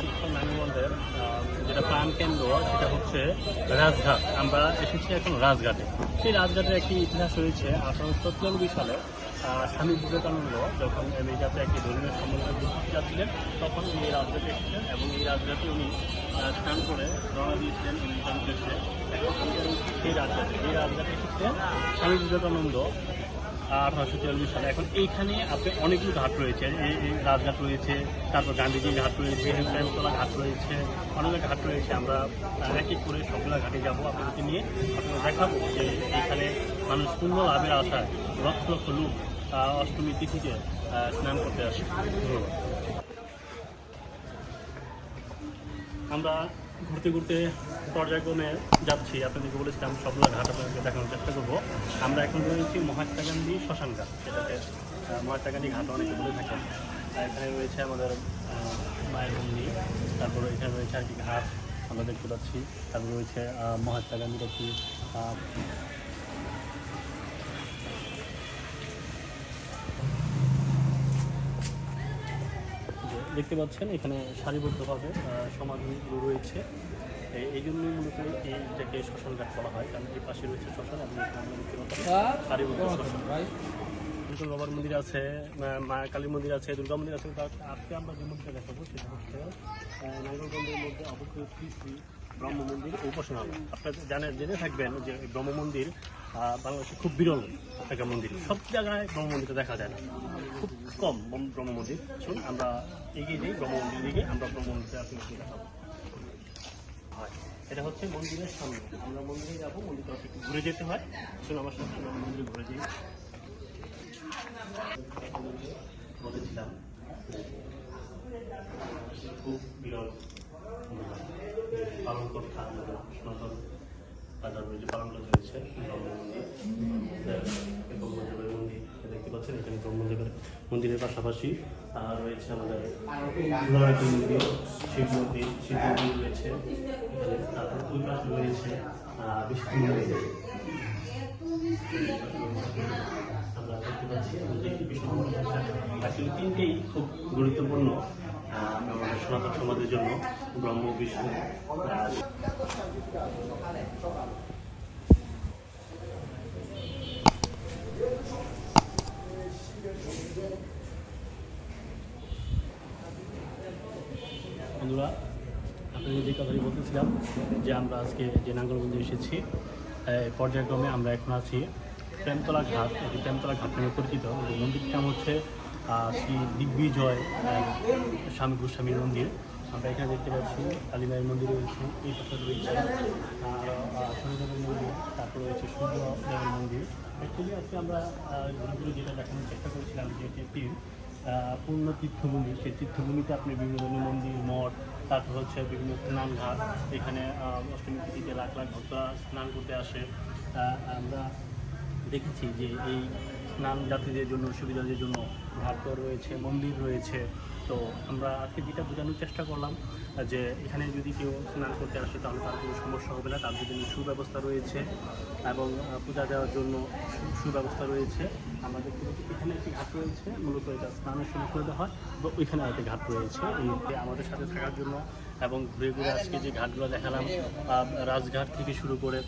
সেই মহাতীর্থ যেটা প্রাণ সেটা হচ্ছে রাজঘাট। আমরা এসেছি এখন রাজঘাটে। সেই রাজঘাটের একটি ইতিহাস রয়েছে, আঠারোশো তিরানব্বই সালে স্বামী বিবেকানন্দ যখন আমেরিকাতে একটি ধর্মীয় সম্মেলনে উপস্থিত যাচ্ছিলেন তখন উনি এই রাজঘাটে এসেছেন এবং এই রাজঘাটে উনি স্নান করে সেই রাজঘাটে। এই রাজঘাটে এসেছিলেন স্বামী বিবেকানন্দ। আঠারোশো তিরানব্বই সালে। এখন এইখানে আপনি অনেকগুলো ঘাট রয়েছে। রাজঘাট রয়েছে, তারপর গান্ধীজি ঘাট রয়েছে প্রেমতলা ঘাট রয়েছে, অনেক ঘাট রয়েছে। আমরা এক এক করে সবগুলো ঘাটে যাব। আপনাদেরকে নিয়ে আপনারা দেখাবো যে এইখানে মানুষ পূর্ণ লাভের আশায় লক্ষ লক্ষ লোক অষ্টমী তিথিতে স্নান করতে আসে। ধন্যবাদ। আমরা ঘুরতে ঘুরতে পর্যায়ক্রমে যাচ্ছি। আপনাদেরকে বলেছিলাম সবগুলো ঘাট আপনাদেরকে দেখানোর চেষ্টা করব। আমরা এখন রয়েছি মহাত্মা গান্ধী শ্মশান ঘাট সেটাকে মহাত্মা গান্ধী ঘাট অনেকে বলে থাকেন। এখানে রয়েছে আমাদের মায়ের মন্দির। তারপরে এখানে রয়েছে আর কি ঘাট, আমরা দেখতে পাচ্ছি। তারপর রয়েছে মহাত্মা গান্ধীর একটি দেখতে পাচ্ছেন এখানে সারিবদ্ধভাবে সমাধিগুলো রয়েছে। এই- জন্যই মূলত এইটাকে শ্মশান ঘাট বলা হয় কারণ এই পাশে রয়েছে শ্মশান এবং দেখতে পাচ্ছি সারিবদ্ধ শ্মশান। কিন্তু বাবার মন্দির আছে মা- কালী মন্দির আছে দুর্গা মন্দির আছে তার আজকে আমরা যে মন্দিরটা দেখাবো সেটা হচ্ছে নাগরগঞ্জের মধ্যে অবস্থিত শ্রী ব্রহ্ম মন্দির উপাসনালয় আপনারা জানেন, জেনে থাকবেন যে ব্রহ্ম মন্দির বাংলাদেশে খুব বিরল একটা মন্দির। সব জায়গায় ব্রহ্ম মন্দিরটা দেখা যায় না। খুব কম ব্রহ্ম মন্দির শুন আমরা এগিয়ে যাই ব্রহ্ম মন্দির দিকে, আমরা ব্রহ্ম মন্দিরে আপনাকে দেখাবো হয়, এটা হচ্ছে মন্দিরের সামনে। আমরা মন্দিরে যাব, মন্দির তরফ একটু ঘুরে যেতে হয়। শুনুন আমার সাথে মন্দিরে ঘুরে যাই। বলেছিলাম খুব বিরল পালন করতে আমাদের সনাতন রাজার যে পালন করতে হয়েছে ব্রহ্ম মন্দির এবং ব্রহ্মদেবের মন্দির দেখতে পাচ্ছেন এখানে ব্রহ্মদেবের মন্দিরের পাশাপাশি রয়েছে আমাদের দুর্গাবতী মন্দির, শিব মন্দির শিব মন্দির রয়েছে। তারপর দুই পাশে রয়েছে বিষ্ণু মন্দির। আমরা দেখতে পাচ্ছি এবং বিষ্ণু মন্দিরটা। আসলে তিনটেই খুব গুরুত্বপূর্ণ আমাদের সনাতন সমাজের জন্য, ব্রহ্ম, বিষ্ণু বন্ধুরা, আপনাদের যে কথাটি বলতেছিলাম, যে আমরা আজকে যে নাঙ্গলগঞ্জে এসেছি পর্যায়ক্রমে আমরা এখন আছি প্রেমতলা ঘাট। এটি প্রেমতলা ঘাট নামে পরিচিত। এবং মন্দিরটার নাম হচ্ছে শ্রী দিগ্বিজয় স্বামী গোস্বামীর মন্দির। আমরা এখানে দেখতে পাচ্ছি কালীমায়ের মন্দির রয়েছে, এই পাশে রয়েছে শনিদেবের মন্দির, তারপর রয়েছে সূর্যদেবের মন্দির। অ্যাকচুয়ালি আজকে আমরা যেটা দেখানোর চেষ্টা করেছিলাম, যে একটি পূর্ণ তীর্থভূমি। সেই তীর্থভূমিতে আপনি বিভিন্ন ধরনের মন্দির, মঠ, তারপর হচ্ছে বিভিন্ন স্নানঘাট, এখানে অষ্টমী তিথিতে লাখ লাখ ভক্তরা স্নান করতে আসে। আমরা দেখেছি যে এই স্নান যাত্রীদের জন্য, সুবিধাদের জন্য ঘাটঘর রয়েছে, মন্দির রয়েছে। তো আমরা আজকে যেটা বোঝানোর চেষ্টা করলাম, যে এখানে যদি কেউ স্নান করতে আসে, তাহলে তার কোনো সমস্যা হবে না। তাদের জন্য সুব্যবস্থা রয়েছে এবং পূজা দেওয়ার জন্য সুব্যবস্থা রয়েছে। আমাদের এখানে একটি ঘাট রয়েছে, মূলত এটা স্নানের সময় করে দেওয়া হয় বা ওইখানে আরেকটি ঘাট রয়েছে। এই আমাদের সাথে থাকার জন্য এবং ঘুরে ঘুরে আজকে যে ঘাটগুলো দেখালাম রাজঘাট থেকে শুরু করে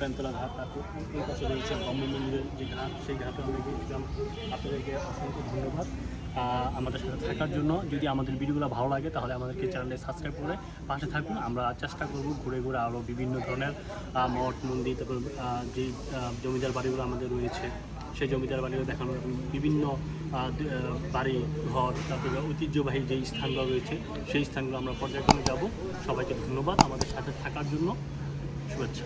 প্যান্তলা ঘাট, তারপর এই পাশে রয়েছে ব্রহ্ম মন্দিরের যে ঘাট, সেই ঘাটে আমরা আপনাদেরকে অসংখ্য ধন্যবাদ। আমাদের সাথে থাকার জন্য। যদি আমাদের ভিডিওগুলো ভালো লাগে, তাহলে আমাদেরকে চ্যানেলে সাবস্ক্রাইব করে পাশে থাকুন। আমরা চেষ্টা করব ঘুরে ঘুরে আরও বিভিন্ন ধরনের মঠ, মন্দির, তারপর যে জমিদার বাড়িগুলো আমাদের রয়েছে, সেই জমিদার বাড়িগুলো দেখানো বিভিন্ন বাড়ি, ঘর, তারপরে ঐতিহ্যবাহী যে স্থানগুলো রয়েছে, সেই স্থানগুলো আমরা পর্যায়ক্রমে যাব। সবাইকে ধন্যবাদ। আমাদের সাথে থাকার জন্য শুভেচ্ছা।